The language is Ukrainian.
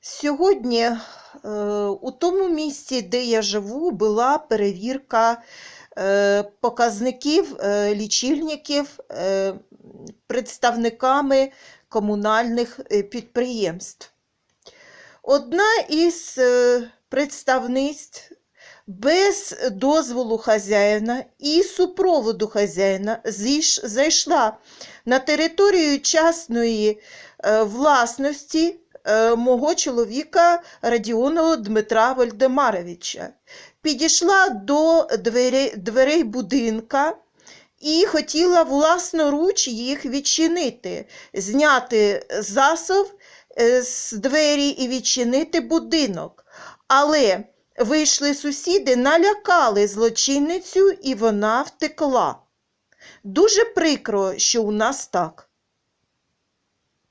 Сьогодні е, у тому місці, де я живу, була перевірка е, показників е, лічильників представниками комунальних підприємств. Одна із представництв без дозволу хазяїна і супроводу хазяїна зайшла на територію частної власності мого чоловіка Радіонового Дмитра Вольдемаровича. Підійшла до дверей, дверей будинка і хотіла власноруч їх відчинити, зняти засов е, з двері і відчинити будинок. Але вийшли сусіди, налякали злочинницю, і вона втекла. Дуже прикро, що у нас так.